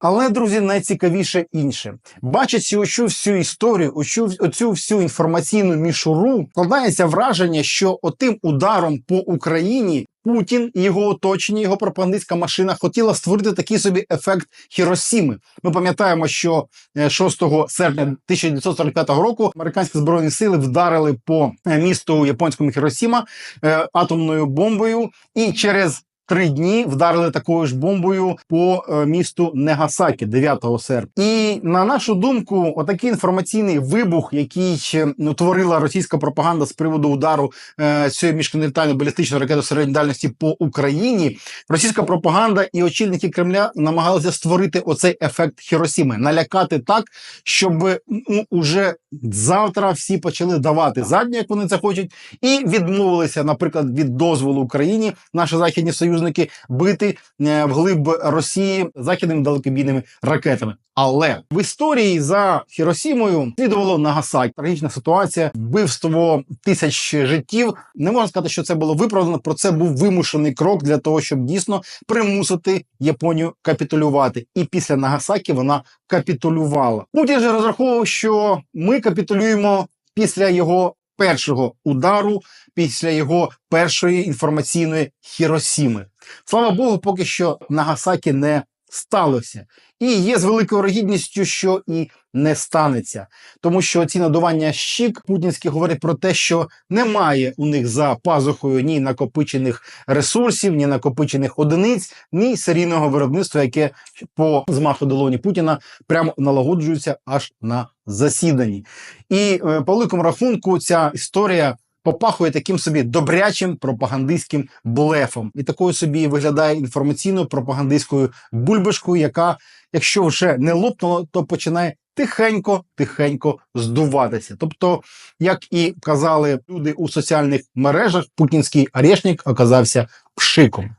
Але, друзі, найцікавіше інше. Бачачи оцю всю історію, оцю, оцю всю інформаційну мішуру, складається враження, що отим ударом по Україні Путін і його оточення, його пропагандистська машина хотіла створити такий собі ефект Хіросіми. Ми пам'ятаємо, що е, 6 серпня 1945 року американські збройні сили вдарили по е, місту японському Хіросіма е, атомною бомбою, і через Три дні вдарили такою ж бомбою по е, місту Негасакі 9 серпня. І на нашу думку, отакий інформаційний вибух, який е, ну, творила російська пропаганда з приводу удару е, цієї міжконтинентальної балістичної ракети середньої дальності по Україні, російська пропаганда і очільники Кремля намагалися створити оцей ефект Хіросіми, налякати так, щоб ну, уже завтра всі почали давати задню, як вони це хочуть, і відмовилися, наприклад, від дозволу Україні, наші західні союзники, бити е, вглиб Росії західними далекобійними ракетами. Але в історії за Хіросімою слідувало Нагасакі. Трагічна ситуація, вбивство тисяч життів. Не можна сказати, що це було виправдано. Про це був вимушений крок для того, щоб дійсно примусити Японію капітулювати. І після Нагасакі вона капітулювала. Путін же розраховував, що ми капітулюємо після його першого удару, після його першої інформаційної Хіросіми. Слава Богу, поки що Нагасакі не сталося. І є з великою вирогідністю, що і не станеться, тому що ці надування щік путінські говорять про те, що немає у них за пазухою ні накопичених ресурсів, ні накопичених одиниць, ні серійного виробництва, яке по змаху долоні Путіна прямо налагоджується аж на засіданні. І е, по великому рахунку ця історія. Попахує таким собі добрячим пропагандистським блефом, і такою собі виглядає інформаційною пропагандистською бульбашкою, яка, якщо вже не лопнула, то починає тихенько, тихенько здуватися. Тобто, як і казали люди у соціальних мережах, путінський орешник оказався пшиком.